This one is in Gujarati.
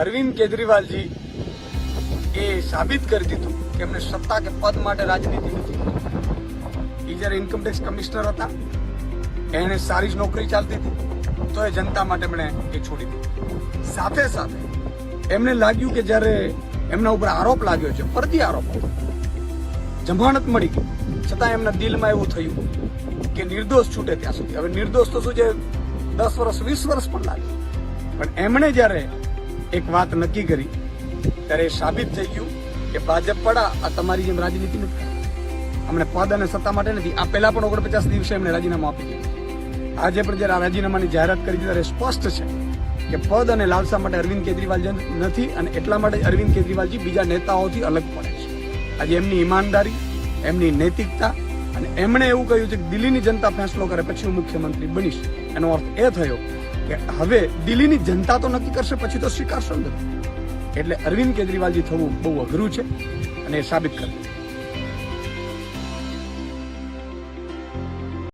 અરવિંદ કેજરીવાલજી એ સાબિત કરી દીધું કે એમને સત્તા કે પદ માટે રાજનીતિ નથી. એ જ્યારે ઇન્કમટેક્સ કમિશનર હતા એને સારી જ નોકરી ચાલતી હતી, તો એ જનતા માટે એમણે એ છોડી દીધી. સાથે સાથે એમને લાગ્યું કે જ્યારે એમના ઉપર આરોપ લાગ્યો છે ફરતી આરોપ. જમાનત મળી ગઈ. છતાં એમના દિલમાં એવું થયું કે નિર્દોષ છૂટે ત્યાં સુધી. હવે નિર્દોષ તો શું છે? દસ વર્ષ, વીસ વર્ષ પણ લાગે. પણ એમણે જ્યારે એક વાત નક્કી કરી. ત્યારે સાબિત થઈ ગયું કે ભાજપ પડા આ તમારી જેમ રાજનીતિ નથી અમને પદ અને સત્તા માટે નથી. આ પહેલા પણ ઓગણપચાસ દિવસે એમણે રાજીનામું આપી દીધું. આજે પણ જ્યારે આ રાજીનામાની જાહેરાત કરી ત્યારે સ્પષ્ટ છે કે પદ અને લાલસા માટે અરવિંદ કેજરીવાલ નથી અને એટલા માટે અરવિંદ કેજરીવાલજી બીજા નેતાઓથી અલગ પડે છે. આજે એમની ઈમાનદારી, એમની નૈતિકતા અને એમણે એવું કહ્યું છે કે દિલ્હીની જનતા ફેંસલો કરે, પછી હું મુખ્યમંત્રી બનીશ. એનો અર્થ એ થયો કે હવે દિલ્હીની જનતા તો નક્કી કરશે, પછી તો સ્વીકારશો ને એટલે અરવિંદ કેજરીવાલજી થવું બહુ અઘરું છે અને એ સાબિત કર્યું